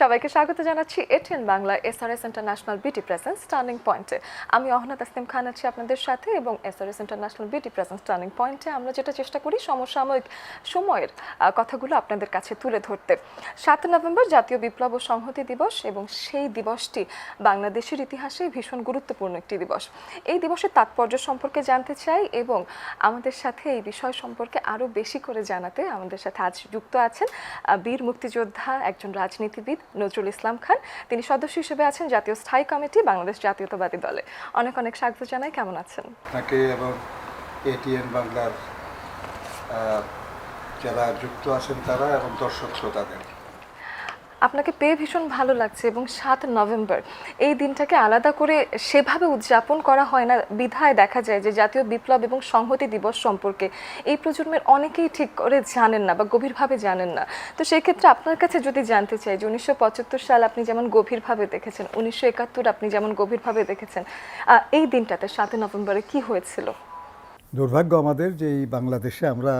সবাইকে স্বাগত জানাচ্ছি ATN Bangla SRS international BT presence turning পয়েন্টে আমি অহনা তাসলিম খান আছি আপনাদের সাথে এবং SRS international BT presence turning পয়েন্টে আমরা যেটা চেষ্টা করি সমসাময়িক সময়ের কথাগুলো আপনাদের কাছে তুলে ধরতে। সাত নভেম্বর জাতীয় বিপ্লব ও সংহতি দিবস এবং সেই দিবসটি বাংলাদেশের ইতিহাসে ভীষণ গুরুত্বপূর্ণ একটি দিবস। এই দিবসের তাৎপর্য সম্পর্কে জানতে চাই এবং আমাদের সাথে এই বিষয় সম্পর্কে আরও বেশি করে জানাতে আমাদের সাথে আজ যুক্ত আছেন বীর মুক্তিযোদ্ধা একজন রাজনীতিবিদ নজরুল ইসলাম খান। তিনি সদস্য হিসেবে আছেন জাতীয় স্থায়ী কমিটি, বাংলাদেশ জাতীয়তাবাদী দলে। অনেক অনেক স্বাগত জানাই, কেমন আছেন? আপনাকে এবং এটিএন বাংলার যারা যুক্ত আছেন তারা এবং দর্শক শ্রোতাদের। আপনাকে পেয়ে ভীষণ ভালো লাগছে এবং সাত নভেম্বর, এই দিনটাকে আলাদা করে সেভাবে উদযাপন করা হয় না। বিধায় দেখা যায় যে জাতীয় বিপ্লব এবং সংহতি দিবস সম্পর্কে এই প্রজন্মের অনেকেই ঠিক করে জানেন না বা গভীরভাবে জানেন না। তো সেই ক্ষেত্রে আপনার কাছে যদি জানতে চাই যে উনিশশো পঁচাত্তর সাল আপনি যেমন গভীরভাবে দেখেছেন, উনিশশো একাত্তর আপনি যেমন গভীরভাবে দেখেছেন এই দিনটাতে সাতই নভেম্বরে কি হয়েছিল? দুর্ভাগ্য আমাদের যে এই বাংলাদেশে আমরা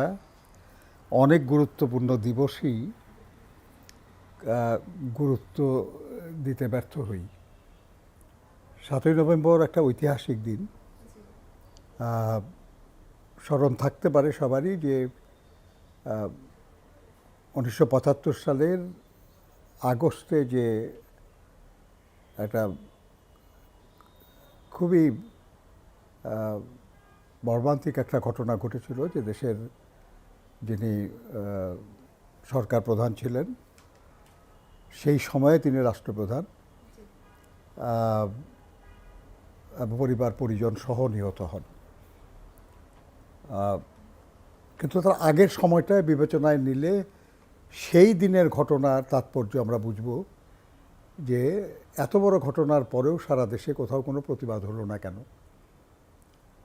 অনেক গুরুত্বপূর্ণ দিবসই গুরুত্ব দিতে ব্যর্থ হই। সাতই নভেম্বর একটা ঐতিহাসিক দিন। স্মরণ থাকতে পারে সবারই যে উনিশশো পঁচাত্তর সালের আগস্টে যে একটা খুবই মর্মান্তিক একটা ঘটনা ঘটেছিল যে দেশের যিনি সরকার প্রধান ছিলেন সেই সময়ে তিনি রাষ্ট্রপ্রধান পরিবার পরিজন সহ নিহত হন। কিন্তু তার আগের সময়টায় বিবেচনায় নিলে সেই দিনের ঘটনার তাৎপর্য আমরা বুঝব যে এত বড় ঘটনার পরেও সারা দেশে কোথাও কোনো প্রতিবাদ হলো না কেন?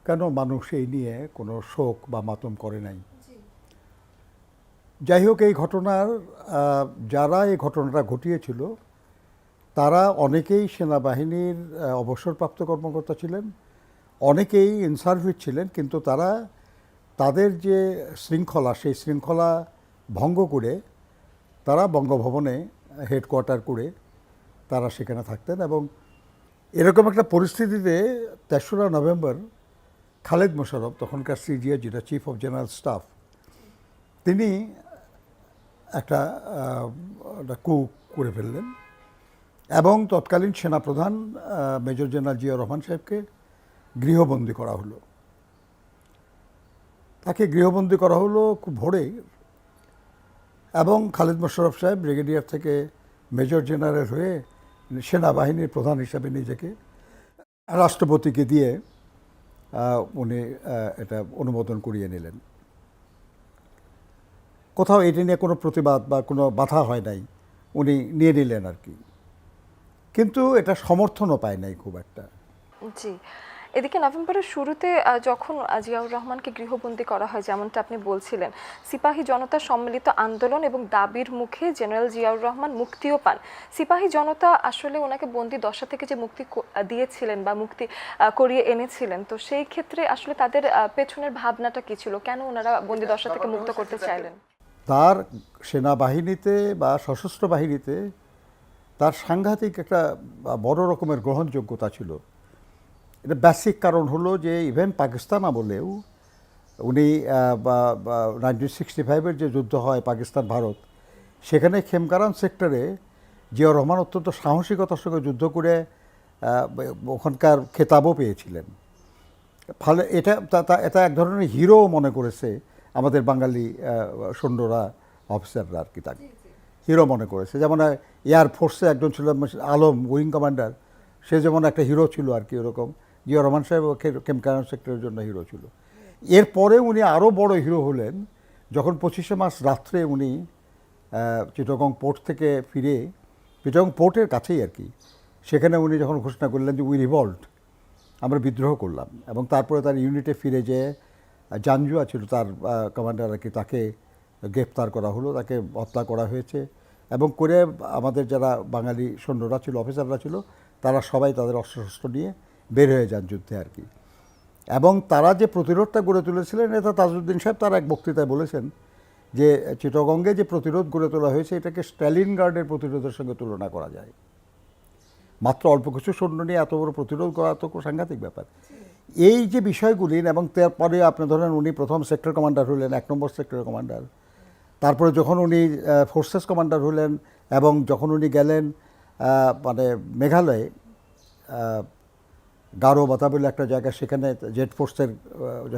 কেন মানুষ এই নিয়ে কোনো শোক বা মাতম করে নাই? যাই হোক এই ঘটনার যারা এই ঘটনাটা ঘটিয়েছিল, তারা অনেকেই সেনাবাহিনীর অবসরপ্রাপ্ত কর্মকর্তা ছিলেন, অনেকেই ইনসার্ভিস ছিলেন, কিন্তু তারা তাদের যে শৃঙ্খলা, সেই শৃঙ্খলা ভঙ্গ করে, তারা বঙ্গভবনে হেডকোয়ার্টার করে তারা সেখানে থাকতেন এবং এরকম একটা পরিস্থিতিতে তেসরা নভেম্বর খালেদ মোশারফ তখনকার সিজিআই যেটা চিফ অফ জেনারেল স্টাফ তিনি একটা কু করে ফেললেন। এবং তৎকালীন সেনাপ্রধান মেজর জেনারেল জিয়া রহমান সাহেবকে গৃহবন্দী করা হলো। তাকে গৃহবন্দী করা হলো খুব ভোরে এবং খালিদ মোশারফ সাহেব ব্রিগেডিয়ার থেকে মেজর জেনারেল হয়ে সেনাবাহিনীর প্রধান হিসাবে নিজেকে, রাষ্ট্রপতিকে দিয়ে উনি এটা অনুমোদন করিয়ে নিলেন। কোথাও এটা নিয়ে কোনো প্রতিবাদ বা কোনো বাধা হয় নাই। উনি নিয়ে নিলেন আর কি। কিন্তু এটা সমর্থনও পায় নাই খুব একটা। জি। এদিকে নভেম্বরের শুরুতে যখন জিয়াউর রহমানকে গৃহবন্দী করা হয়, যেমনটা আপনি বলছিলেন, সিপাহী জনতা সম্মিলিত আন্দোলন এবং দাবির মুখে জেনারেল জিয়াউর রহমান মুক্তিও পান। সিপাহী জনতা আসলে ওনাকে বন্দি দশা থেকে যে মুক্তি দিয়েছিলেন বা মুক্তি করিয়ে এনেছিলেন, তো সেই ক্ষেত্রে আসলে তাদের পেছনের ভাবনাটা কি ছিল? কেন ওনারা বন্দি দশা থেকে মুক্ত করতে চাইলেন? তার সেনাবাহিনীতে বা সশস্ত্র বাহিনীতে তার সাংঘাতিক একটা বড় রকমের গ্রহণযোগ্যতা ছিল। এটা বেসিক কারণ হলো যে ইভেন পাকিস্তান আমলেও উনি নাইনটিন সিক্সটি ফাইভের যে যুদ্ধ হয় পাকিস্তান ভারত, সেখানে খেমকারান সেক্টরে জিয়াউর রহমান অত্যন্ত সাহসিকতার সঙ্গে যুদ্ধ করে ওখানকার খেতাবও পেয়েছিলেন। ফলে এটা এটা এক ধরনের হিরো মনে করেছে আমাদের বাঙালি সৈন্যরা, অফিসাররা আর কি তাকে। হিরো মনে করেছে। যেমন এয়ার ফোর্সে একজন ছিল, আলম উইং কমান্ডার সে যেমন একটা হিরো ছিল আর কি ওরকম। জিয়া রহমান সাহেব কেমকান সেক্টরের জন্য হিরো ছিল। এরপরে উনি আরও বড় হিরো হলেন। যখন পঁচিশে মার্চ রাত্রে উনি চিটগং পোর্ট থেকে ফিরে, চিটগং পোর্টের কাছেই আর কি, সেখানে উনি যখন ঘোষণা করলেন যে উই রিভল্ট আমরা বিদ্রোহ করলাম। এবং তারপরে তার ইউনিটে ফিরে যেয়ে জানজুয়া ছিল তার কমান্ডার আর কি, তাকে গ্রেপ্তার করা হলো, তাকে হত্যা করা হয়েছে। এবং করে আমাদের যারা বাঙালি সৈন্যরা ছিল, অফিসাররা ছিল, তারা সবাই তাদের অস্ত্রশস্ত্র নিয়ে বের হয়ে যান যুদ্ধে আর কি। এবং তারা যে প্রতিরোধটা গড়ে তুলেছিলেন, এটা তাজউদ্দিন সাহেব তার এক বক্তৃতায় বলেছেন যে, চিটগঙ্গে যে প্রতিরোধ গড়ে তোলা হয়েছে, এটাকে স্ট্যালিন গার্ডের প্রতিরোধের সঙ্গে তুলনা করা যায়। মাত্র অল্প কিছু সৈন্য নিয়ে এত বড় প্রতিরোধ করা তো সাংঘাতিক ব্যাপার। এই যে বিষয়গুলি, এবং তারপরে আপনি ধরেন উনি প্রথম সেক্টর কমান্ডার হলেন, এক নম্বর সেক্টর কমান্ডার তারপরে যখন উনি ফোর্সেস কমান্ডার হলেন, এবং যখন উনি গেলেন মানে মেঘালয়ে গারো বাতা বলে একটা জায়গা, সেখানে জেট ফোর্সের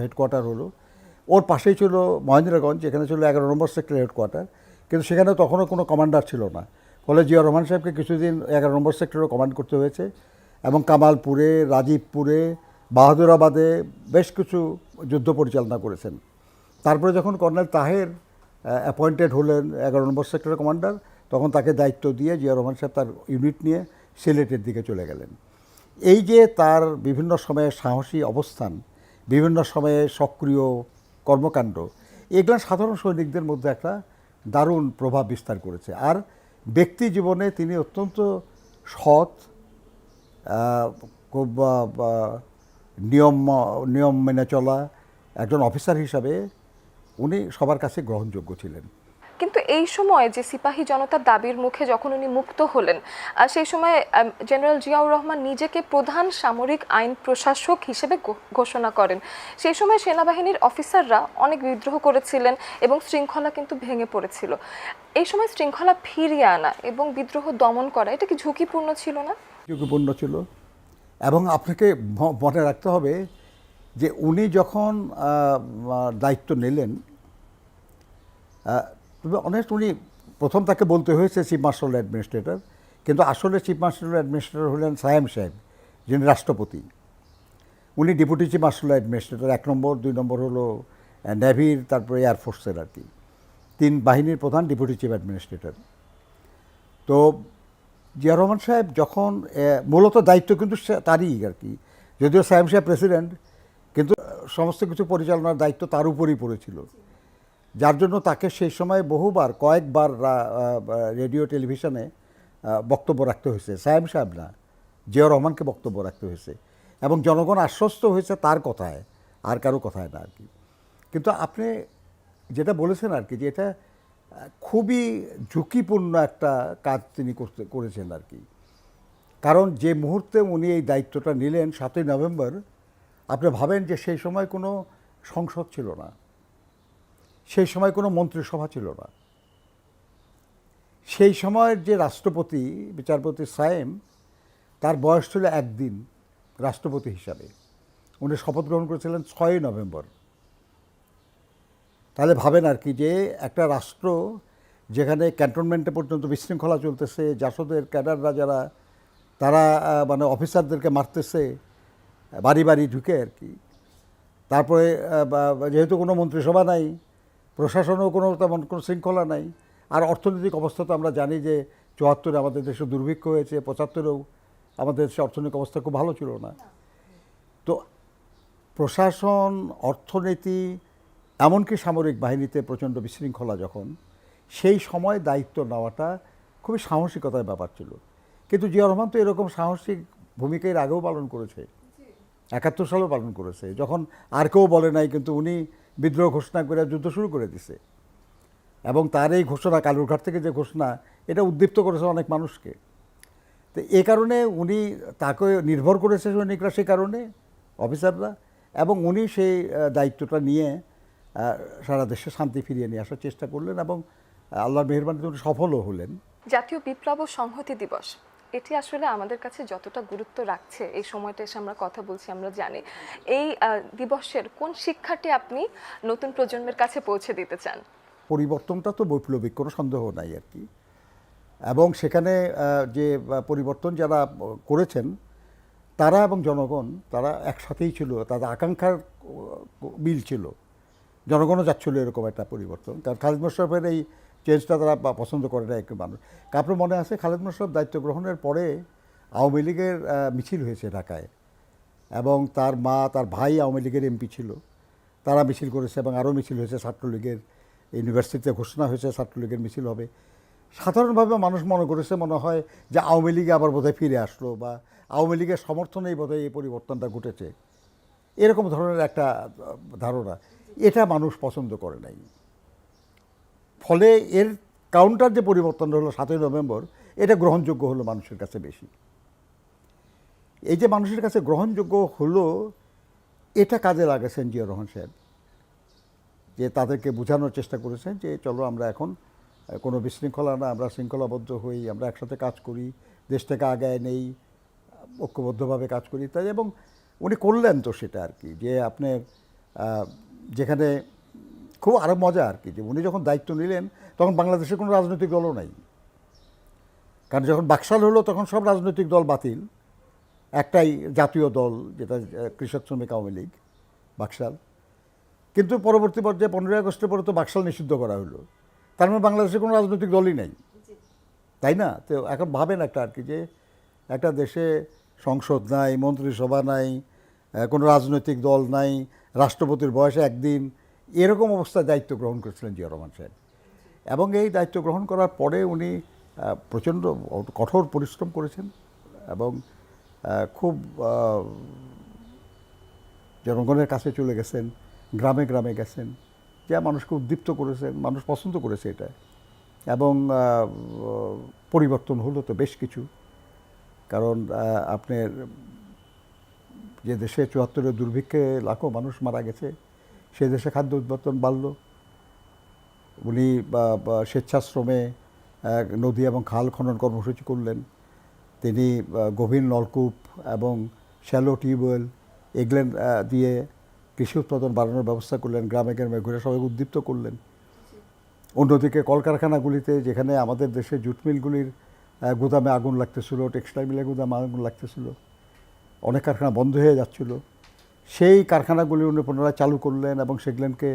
হেডকোয়ার্টার হলো। ওর পাশেই ছিল মহেন্দ্রগঞ্জ, যেখানে ছিল এগারো নম্বর সেক্টর হেডকোয়ার্টার কিন্তু সেখানে তখনও কোনো কমান্ডার ছিল না। ফলে জিয়া রহমান সাহেবকে কিছুদিন এগারো নম্বর সেক্টরও কমান্ড করতে হয়েছে, এবং কামালপুরে, রাজীবপুরে বাহাদুরাবাদে বেশ কিছু যুদ্ধ পরিচালনা করেছেন। তারপরে যখন কর্নেল তাহের অ্যাপয়েন্টেড হলেন এগারো নম্বর সেক্টরের কমান্ডার, তখন তাকে দায়িত্ব দিয়ে জিয়া রহমান সাহেব তার ইউনিট নিয়ে সিলেটের দিকে চলে গেলেন। এই যে তার বিভিন্ন সময়ে সাহসী অবস্থান, বিভিন্ন সময়ে সক্রিয় কর্মকাণ্ড, এগুলো সাধারণ সৈনিকদের মধ্যে একটা দারুণ প্রভাব বিস্তার করেছে। আর ব্যক্তি জীবনে তিনি অত্যন্ত সৎ খুব নিয়ম নিয়ম মেনে চলা একজন অফিসার হিসাবে উনি সবার কাছে গ্রহণযোগ্য ছিলেন। কিন্তু এই সময় যে সিপাহী জনতার দাবির মুখে যখন উনি মুক্ত হলেন সেই সময় জেনারেল জিয়াউর রহমান নিজেকে প্রধান সামরিক আইন প্রশাসক হিসেবে ঘোষণা করেন। সেই সময় সেনাবাহিনীর অফিসাররা অনেক বিদ্রোহ করেছিলেন এবং শৃঙ্খলা কিন্তু ভেঙে পড়েছিল। এই সময় শৃঙ্খলা ফিরিয়ে আনা এবং বিদ্রোহ দমন করা এটা কি ঝুঁকিপূর্ণ ছিল না? ঝুঁকিপূর্ণ ছিল। এবং আপনাকে মনে রাখতে হবে যে উনি যখন দায়িত্ব নিলেন তবে অনেক উনি প্রথম তাকে বলতে হয়েছে চিফ মার্শাল অ্যাডমিনিস্ট্রেটর কিন্তু আসলে চিফ মার্শাল অ্যাডমিনিস্ট্রেটর হলেন সায়েম সাহেব, যিনি রাষ্ট্রপতি। উনি ডেপুটি চিফ মার্শাল অ্যাডমিনিস্ট্রেটর এক নম্বর, দুই নম্বর হলো নেভির তারপরে এয়ারফোর্সের আর কি। তিন বাহিনীর প্রধান ডেপুটি চিফ অ্যাডমিনিস্ট্রেটর তো জিয়া রহমান সাহেব যখন মূলত দায়িত্ব কিন্তু তারই আর কি। যদিও সাহেব সাহেব প্রেসিডেন্ট কিন্তু সমস্ত কিছু পরিচালনার দায়িত্ব তার উপরই পড়েছিল। যার জন্য তাকে সেই সময় বহুবার, কয়েকবার রেডিও টেলিভিশনে বক্তব্য রাখতে হয়েছে। সাহেব সাহেব না, জিয়া রহমানকে বক্তব্য রাখতে হয়েছে। এবং জনগণ আশ্বস্ত হয়েছে তার কথায়, আর কারও কথায় না আর কি। কিন্তু আপনি যেটা বলেছেন আর কি, যে এটা খুবই ঝুঁকিপূর্ণ একটা কাজ তিনি করতে, করেছেন আর কি। কারণ যে মুহূর্তে উনি এই দায়িত্বটা নিলেন সাতই নভেম্বর, আপনি ভাবেন যে সেই সময় কোনো সংসদ ছিল না। সেই সময় কোনো মন্ত্রিসভা ছিল না। সেই সময়ের যে রাষ্ট্রপতি, বিচারপতি সায়েম, তার বয়স ছিল একদিন, রাষ্ট্রপতি হিসাবে। উনি শপথ গ্রহণ করেছিলেন ছয়ই নভেম্বর। তাহলে ভাবেন আর কি যে একটা রাষ্ট্র যেখানে ক্যান্টনমেন্টে পর্যন্ত বিশৃঙ্খলা চলতেছে, জাসদের ক্যাডাররা যারা, তারা মানে অফিসারদেরকে মারতেছে, বাড়ি বাড়ি ঢুকে আর কি। তারপরে যেহেতু কোনো মন্ত্রিসভা নাই, প্রশাসনেও কোনো তেমন কোনো শৃঙ্খলা নাই, আর অর্থনৈতিক অবস্থা তো আমরা জানি যে চুয়াত্তরে আমাদের দেশে দুর্ভিক্ষ হয়েছে, পঁচাত্তরেও আমাদের দেশে অর্থনৈতিক অবস্থা খুব ভালো ছিল না। তো প্রশাসন, অর্থনীতি এমনকি সামরিক বাহিনীতে প্রচণ্ড বিশৃঙ্খলা যখন সেই সময় দায়িত্ব নেওয়াটা খুবই সাহসিকতার ব্যাপার ছিল। কিন্তু জিয়া রহমান তো এরকম সাহসিক ভূমিকা এর আগেও পালন করেছে। একাত্তর সালেও পালন করেছে। যখন আর কেউ বলে নাই কিন্তু উনি বিদ্রোহ ঘোষণা করে যুদ্ধ শুরু করে দিছে। এবং তার এই ঘোষণা কালুরঘাট থেকে যে ঘোষণা এটা উদ্দীপ্ত করেছে অনেক মানুষকে। তো এ কারণে উনি তাকে নির্ভর করেছে সৈনিকরা সে কারণে অফিসাররা। এবং উনি সেই দায়িত্বটা নিয়ে সারা দেশে শান্তি ফিরিয়ে নিয়ে আসার চেষ্টা করলেন এবং আল্লাহর মেহরবানিতে উনি সফলও হলেন। জাতীয় বিপ্লব ও সংহতি দিবস। এটি আসলে আমাদের কাছে যতটা গুরুত্ব রাখছে এই সময়টা এসে আমরা কথা বলছি আমরা জানি। এই দিবসের কোন শিক্ষাটি আপনি নতুন প্রজন্মের কাছে পৌঁছে দিতে চান? পরিবর্তনটা তো বৈপ্লবিক কোনো সন্দেহ নাই আর কি। এবং সেখানে যে পরিবর্তন যারা করেছেন তারা এবং জনগণ তারা একসাথেই ছিল তাদের আকাঙ্ক্ষার মিল ছিল। জনগণও যাচ্ছিল এরকম একটা পরিবর্তন। কারণ খালিদ মোশারফের এই চেঞ্জটা তারা পছন্দ করে না একটু মানুষ। আপনার মনে আছে খালিদ মোশারফ দায়িত্ব গ্রহণের পরে আওয়ামী লীগের মিছিল হয়েছে ঢাকায়। এবং তার মা, তার ভাই আওয়ামী লীগের এমপি ছিল। তারা মিছিল করেছে এবং আরও মিছিল হয়েছে ছাত্রলীগের। ইউনিভার্সিটিতে ঘোষণা হয়েছে ছাত্রলীগের মিছিল হবে। সাধারণভাবে মানুষ মনে করেছে, মনে হয় যে আওয়ামী লীগে আবার বোধহয় ফিরে আসলো বা আওয়ামী লীগের সমর্থনেই বোধহয় এই পরিবর্তনটা ঘটেছে। এরকম ধরনের একটা ধারণা। এটা মানুষ পছন্দ করে নাই। ফলে এর কাউন্টার যে পরিবর্তন হলো সাতই নভেম্বর, এটা গ্রহণযোগ্য হলো মানুষের কাছে বেশি। এই যে মানুষের কাছে গ্রহণযোগ্য হলো, এটা কাজে লাগাছেন জিয়া রহমান সাহেব। যে তাদেরকে বোঝানোর চেষ্টা করেছেন যে, চলো আমরা এখন কোনো বিশৃঙ্খলা না, আমরা শৃঙ্খলাবদ্ধ হই, আমরা একসাথে কাজ করি দেশটাকে আগায় নেই, ঐক্যবদ্ধভাবে কাজ করি। তাই এবং উনি করলেন তো সেটা আর কি, যে আপনার যেখানে খুব আরও মজা আর কি, যে উনি যখন দায়িত্ব নিলেন, তখন বাংলাদেশের কোনো রাজনৈতিক দলও নাই। কারণ যখন বাকশাল হলো, তখন সব রাজনৈতিক দল বাতিল। একটাই জাতীয় দল, যেটা কৃষক শ্রমিক আওয়ামী লীগ, বাকশাল। কিন্তু পরবর্তী পর্যায়ে পনেরোই আগস্টের পরে তো বাকশাল নিষিদ্ধ করা হলো। তার মানে বাংলাদেশে কোনো রাজনৈতিক দলই নেই। তাই না? তো এখন ভাবেন একটা আর কি, যে একটা দেশে সংসদ নাই, মন্ত্রিসভা নাই কোনো রাজনৈতিক দল নাই, রাষ্ট্রপতির বয়সে একদিন, এরকম অবস্থায় দায়িত্ব গ্রহণ করেছিলেন জিয়া রহমান সাহেব। এবং এই দায়িত্ব গ্রহণ করার পরে উনি প্রচণ্ড কঠোর পরিশ্রম করেছেন এবং খুব জনগণের কাছে চলে গেছেন, গ্রামে গ্রামে গেছেন, যা মানুষকে উদ্দীপ্ত করেছেন মানুষ পছন্দ করেছে এটা। এবং পরিবর্তন হলো তো বেশ কিছু। কারণ আপনার যে দেশে চুয়াত্তরের দুর্ভিক্ষে লাখো মানুষ মারা গেছে, সে দেশে খাদ্য উৎপাদন বাড়লো। উনি স্বেচ্ছাশ্রমে নদী এবং খাল খনন কর্মসূচি করলেন। তিনি গভীর নলকূপ এবং শ্যালো টিউবওয়েল, এগুলেন দিয়ে কৃষি উৎপাদন বাড়ানোর ব্যবস্থা করলেন, গ্রামে গ্রামে ঘুরে সবাই উদ্দীপ্ত করলেন। অন্যদিকে কলকারখানাগুলিতে, যেখানে আমাদের দেশে জুট মিলগুলির গুদামে আগুন লাগতেছিল, টেক্সটাইল মিলে গুদামে আগুন লাগতেছিল, অনেক কারখানা বন্ধ হয়ে যাচ্ছিল। সেই কারখানাগুলি উনি পুনরায় চালু করলেন এবং সেগুলোকে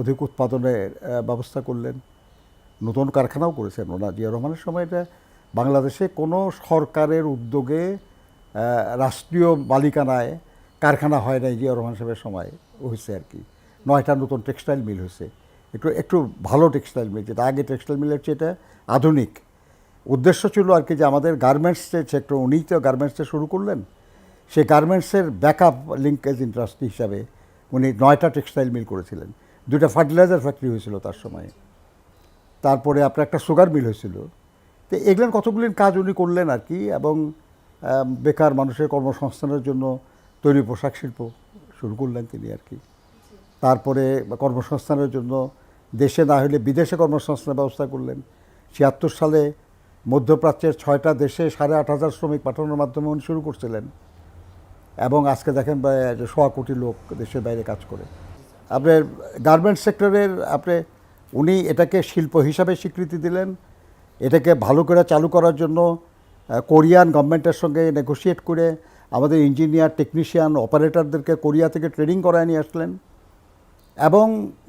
অধিক উৎপাদনের ব্যবস্থা করলেন। নতুন কারখানাও করেছেন ওনার, জিয়া রহমানের সময় এটা বাংলাদেশে কোনো সরকারের উদ্যোগে রাষ্ট্রীয় মালিকানায় কারখানা হয় নাই জিয়া রহমান সাহেবের সময়, হয়েছে আর কি। নয়টা নতুন টেক্সটাইল মিল হয়েছে। একটু একটু ভালো টেক্সটাইল মিল, যেটা আগে টেক্সটাইল মিলের চেয়ে এটা আধুনিক। উদ্দেশ্য ছিল আর কি যে আমাদের গার্মেন্টসের সেক্টর উনিই তো গার্মেন্টসে শুরু করলেন। সেই গার্মেন্টসের ব্যাকআপ লিঙ্কেজ ইন্ডাস্ট্রি হিসাবে উনি নয়টা টেক্সটাইল মিল করেছিলেন। দুটা ফার্টিলাইজার ফ্যাক্টরি হয়েছিল তার সময়ে। তারপরে আপনার একটা সুগার মিল হয়েছিল। তো এগুলোর কতগুলি কাজ উনি করলেন আর কি এবং বেকার মানুষের কর্মসংস্থানের জন্য তৈরি পোশাক শিল্প শুরু করলেন তিনি আর কি। তারপরে কর্মসংস্থানের জন্য দেশে না হলে বিদেশে কর্মসংস্থানের ব্যবস্থা করলেন। ছিয়াত্তর সালে মধ্যপ্রাচ্যের ছয়টা দেশে সাড়ে আট হাজার শ্রমিক পাঠানোর মাধ্যমে উনি শুরু করছিলেন। এবং আজকে দেখেন সোয়া কোটি লোক দেশের বাইরে কাজ করে। আপনার গার্মেন্টস সেক্টরের আপনি, উনি এটাকে শিল্প হিসাবে স্বীকৃতি দিলেন। এটাকে ভালো করে চালু করার জন্য কোরিয়ান গভর্নমেন্টের সঙ্গে নেগোশিয়েট করে আমাদের ইঞ্জিনিয়ার টেকনিশিয়ান অপারেটরদেরকে কোরিয়া থেকে ট্রেনিং করায় নিয়ে আসলেন। এবং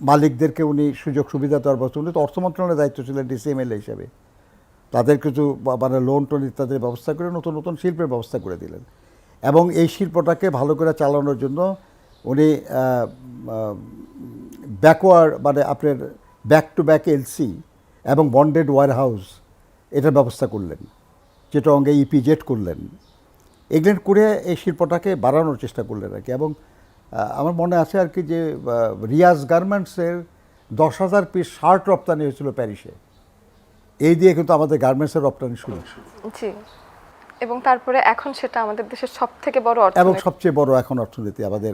মালিকদেরকে উনি সুযোগ সুবিধা দেওয়ার ব্যবস্থা উনি তো অর্থ মন্ত্রণালয়ের দায়িত্ব ছিলেন ডিসিএমএল হিসাবে। তাদের কিছু মানে লোন টোন ইত্যাদির ব্যবস্থা করে নতুন নতুন শিল্পের ব্যবস্থা করে দিলেন। এবং এই শিল্পটাকে ভালো করে চালানোর জন্য উনি ব্যাকওয়ার্ড মানে আপনার ব্যাক টু ব্যাক এলসি এবং বন্ডেড ওয়ার হাউস এটার ব্যবস্থা করলেন। যেটা অঙ্গে ইপিজেট করলেন। এগুলো করে এই শিল্পটাকে বাড়ানোর চেষ্টা করলেন আর কি। এবং আমার মনে আছে আর কি যে রিয়াজ গার্মেন্টসের দশ হাজার পিস শার্ট রপ্তানি হয়েছিল প্যারিসে। এই দিয়ে কিন্তু আমাদের গার্মেন্টসের রপ্তানি শুরু জি। এবং তারপরে এখন সেটা আমাদের দেশের সব থেকে বড় এবং সবচেয়ে বড় এখন অর্থনীতি আমাদের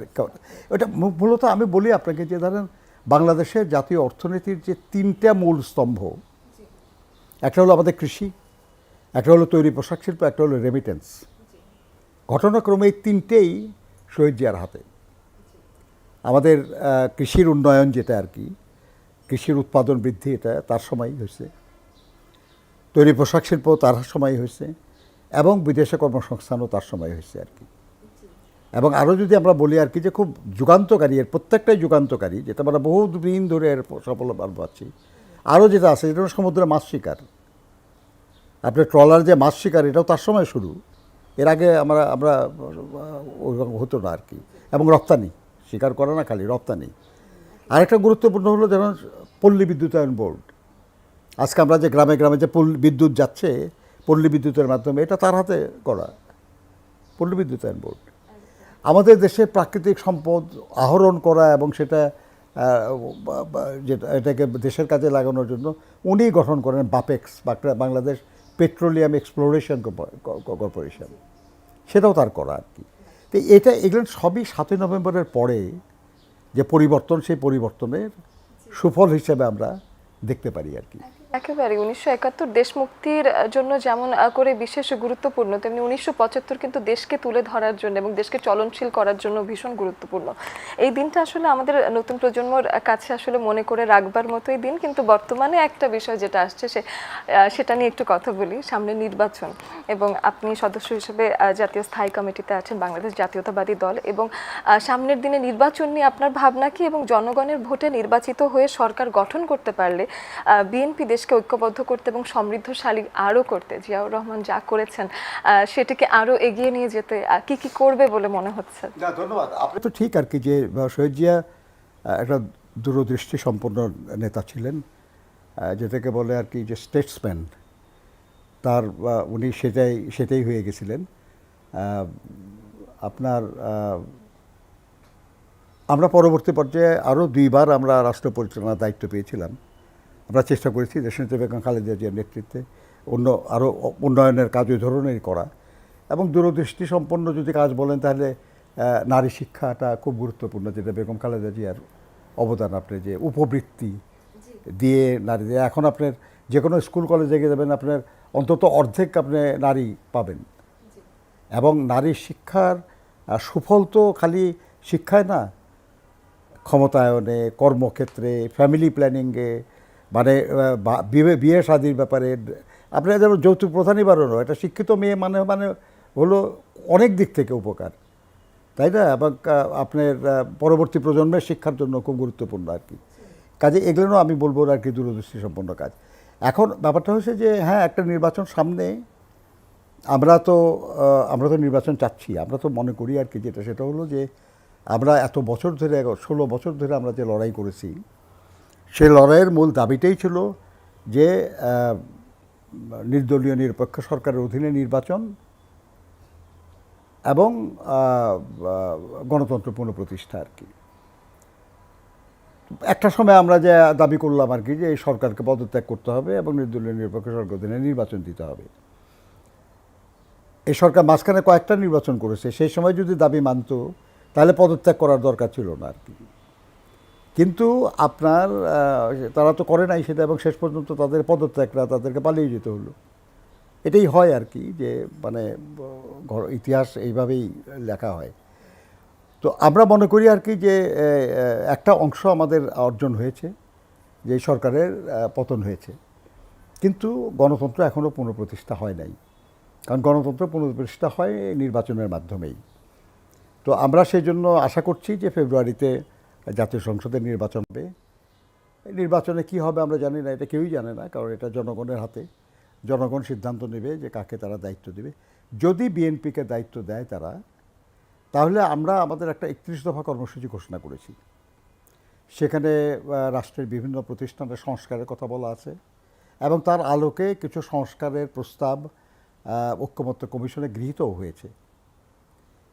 এটা মূলত আমি বলি আপনাকে যে ধরেন বাংলাদেশের জাতীয় অর্থনীতির যে তিনটা মূল স্তম্ভ একটা হলো আমাদের কৃষি একটা হলো তৈরি পোশাক শিল্প একটা হলো রেমিটেন্স ঘটনাক্রমে এই তিনটেই শহীদ জিয়ার হাতে। আমাদের কৃষির উন্নয়ন যেটা আর কি কৃষির উৎপাদন বৃদ্ধি এটা তার সময়ই হয়েছে। তৈরি পোশাক শিল্প তার সময় হয়েছে এবং বিদেশে কর্মসংস্থানও তার সময় হয়েছে আর কি। এবং আরও যদি আমরা বলি আর কি যে খুব যুগান্তকারী, এর প্রত্যেকটাই যুগান্তকারী, যেটা আমরা বহু দিন ধরে এর সফলতা পাচ্ছি আরও যেটা আছে, যেটা সমুদ্রে মাছ শিকার। আপনার ট্রলার যে মাছ শিকার, এটাও তার সময় শুরু। এর আগে আমরা আমরা হতো না আর কি। এবং রপ্তানি, শিকার করা না খালি, রপ্তানি। আরেকটা গুরুত্বপূর্ণ হলো যেমন পল্লী বিদ্যুতায়ন বোর্ড। আজকে আমরা যে গ্রামে গ্রামে যে বিদ্যুৎ যাচ্ছে, পল্লী বিদ্যুতের মাধ্যমে এটা তার হাতে করা। পল্লী বিদ্যুতায়ন বোর্ড। আমাদের দেশে প্রাকৃতিক সম্পদ আহরণ করা এবং সেটা যেটা, এটাকে দেশের কাজে লাগানোর জন্য উনি গঠন করেন Bapex Bangladesh petroleum exploration corporation. সেটাও তার করা আর কি। তো এটা, এগুলো সবই সাতই নভেম্বরের পরে যে পরিবর্তন, সেই পরিবর্তনের সুফল হিসেবে আমরা দেখতে পারি আর কি। একেবারে, উনিশশো একাত্তর দেশ মুক্তির জন্য যেমন করে বিশেষ গুরুত্বপূর্ণ, তেমনি উনিশশো পঁচাত্তর কিন্তু দেশকে তুলে ধরার জন্য এবং দেশকে চলনশীল করার জন্য ভীষণ গুরুত্বপূর্ণ। এই দিনটা আসলে আমাদের নতুন প্রজন্মর কাছে আসলে মনে করে রাখবার মতোই দিন, কিন্তু বর্তমানে একটা বিষয় যেটা আসছে সে সেটা নিয়ে একটু কথা বলি। সামনে নির্বাচন এবং আপনি সদস্য হিসেবে জাতীয় স্থায়ী কমিটিতে আছেন বাংলাদেশ জাতীয়তাবাদী দল এবং সামনের দিনে নির্বাচন নিয়ে আপনার ভাবনা কি এবং জনগণের ভোটে নির্বাচিত হয়ে সরকার গঠন করতে পারলে বিএনপি দেশকে ঐক্যবদ্ধ করতে এবং সমৃদ্ধশালী আরও করতে জিয়াউর রহমান যা করেছেন আহ, সেটিকে আরও এগিয়ে নিয়ে যেতে কি কি করবে বলে মনে হচ্ছে? ধন্যবাদ। আপনি তো ঠিক আর কি যে শহীদ জিয়া একটা দূরদৃষ্টি সম্পন্ন নেতা ছিলেন যেটাকে বলে আর কি যে স্টেটসম্যান তার উনি সেটাই সেটাই হয়ে গেছিলেন। আহ, আপনার আহ, আমরা পরবর্তী পর্যায়ে আরও দুইবার আমরা রাষ্ট্র পরিচালনার দায়িত্ব পেয়েছিলাম। আমরা চেষ্টা করেছি দেশনেত্রী বেগম খালেদা জিয়ার নেতৃত্বে অন্য আরও উন্নয়নের কাজ ওই ধরনেরই করা। এবং দূরদৃষ্টি সম্পন্ন যদি কাজ বলেন তাহলে নারী শিক্ষাটা খুব গুরুত্বপূর্ণ যেটা বেগম খালেদা জিয়ার অবদান আপনি যে উপবৃত্তি দিয়ে নারীদের। এখন আপনার যে কোনো স্কুল কলেজে গিয়ে যাবেন আপনার অন্তত অর্ধেক আপনি নারী পাবেন। এবং নারী শিক্ষার সুফল তো খালি শিক্ষায় না। ক্ষমতায়নে কর্মক্ষেত্রে ফ্যামিলি প্ল্যানিংয়ে মানে বিয়ে বিয়ে শাদির ব্যাপারে। আপনার যেমন যৌতুক প্রথা নিবারণও এটা শিক্ষিত মেয়ে মানে মানে হলো অনেক দিক থেকে উপকার। তাই না? এবং আপনার পরবর্তী প্রজন্মের শিক্ষার জন্য খুব গুরুত্বপূর্ণ আর কি। কাজে এগুলো আমি বলব আর কি দূরদৃষ্টি সম্পন্ন কাজ। এখন ব্যাপারটা হচ্ছে যে হ্যাঁ একটা নির্বাচন সামনে, আমরা তো আমরা তো নির্বাচন চাচ্ছি। আমরা তো মনে করি আর কি যেটা, সেটা হলো যে, আমরা এত বছর ধরে, ষোলো বছর ধরে আমরা যে লড়াই করেছি সেই লড়াইয়ের মূল দাবিটাই ছিল যে নির্দলীয় নিরপেক্ষ সরকারের অধীনে নির্বাচন এবং গণতন্ত্র পুনঃপ্রতিষ্ঠা আর কি। একটা সময় আমরা যে দাবি করলাম আর কি, যে এই সরকারকে পদত্যাগ করতে হবে এবং নির্দলীয় নিরপেক্ষ সরকার অধীনে নির্বাচন দিতে হবে। এই সরকার মাঝখানে কয়েকটা নির্বাচন করেছে, সেই সময় যদি দাবি মানতো, তাহলে পদত্যাগ করার দরকার ছিল না আর কি। কিন্তু আপনার তারা তো করে নাই সেটা এবং শেষ পর্যন্ত তাদের পদত্যাগরা তাদেরকে পালিয়ে যেতে হলো। এটাই হয় আর কি যে মানে ইতিহাস এইভাবেই লেখা হয়। তো আমরা মনে করি আর কি যে একটা অংশ আমাদের অর্জন হয়েছে, যে সরকারের পতন হয়েছে। কিন্তু গণতন্ত্র এখনও পুনঃপ্রতিষ্ঠা হয় নাই। কারণ গণতন্ত্র পুনঃপ্রতিষ্ঠা হয় নির্বাচনের মাধ্যমেই। তো আমরা সেই জন্য আশা করছি যে ফেব্রুয়ারিতে জাতীয় সংসদের নির্বাচন হবে। নির্বাচনে কি হবে আমরা জানি না, এটা কেউই জানে না, কারণ এটা জনগণের হাতে। জনগণ সিদ্ধান্ত নেবে যে কাকে তারা দায়িত্ব দেবে। যদি বিএনপিকে দায়িত্ব দেয় তারা, তাহলে আমরা আমাদের একটা একত্রিশ দফা কর্মসূচি ঘোষণা করেছি। সেখানে রাষ্ট্রের বিভিন্ন প্রতিষ্ঠানের সংস্কারের কথা বলা আছে এবং তার আলোকে কিছু সংস্কারের প্রস্তাব ঐক্যমত্য কমিশনে গৃহীতও হয়েছে।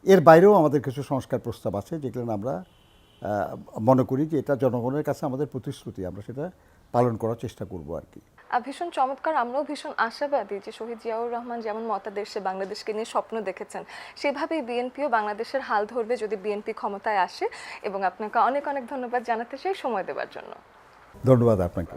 এর বাইরেও আমাদের কিছু সংস্কার প্রস্তাব আছে যেগুলো আমরা মনে করি যে এটা জনগণের কাছে আমাদের প্রতিশ্রুতি আমরা সেটা পালন করার চেষ্টা করব আর কি। ভীষণ চমৎকার আমরাও ভীষণ আশাবাদী যে শহীদ জিয়াউর রহমান যেমন মতাদেশে বাংলাদেশকে নিয়ে স্বপ্ন দেখেছেন সেভাবেই বিএনপিও বাংলাদেশের হাল ধরবে যদি বিএনপি ক্ষমতায় আসে। এবং আপনাকে অনেক অনেক ধন্যবাদ জানাতে চাই সময় দেওয়ার জন্য। ধন্যবাদ আপনাকে।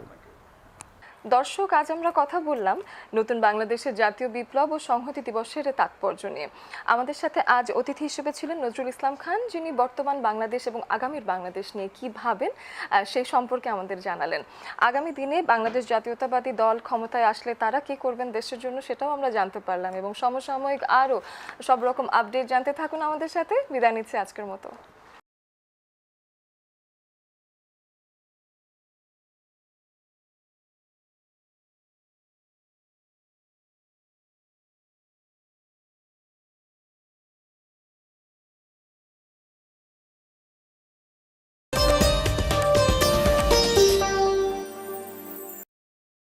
দর্শক, আজ আমরা কথা বললাম নতুন বাংলাদেশের জাতীয় বিপ্লব ও সংহতি দিবসের তাৎপর্য নিয়ে। আমাদের সাথে আজ অতিথি হিসেবে ছিলেন নজরুল ইসলাম খান, যিনি বর্তমান বাংলাদেশ এবং আগামীর বাংলাদেশ নিয়ে কি ভাবেন সেই সম্পর্কে আমাদের জানালেন। আগামী দিনে বাংলাদেশ জাতীয়তাবাদী দল ক্ষমতায় আসলে তারা কি করবেন দেশের জন্য সেটাও আমরা জানতে পারলাম এবং সমসাময়িক আরও সব রকম আপডেট জানতে থাকুন আমাদের সাথে। বিদায় নিচ্ছে আজকের মতো।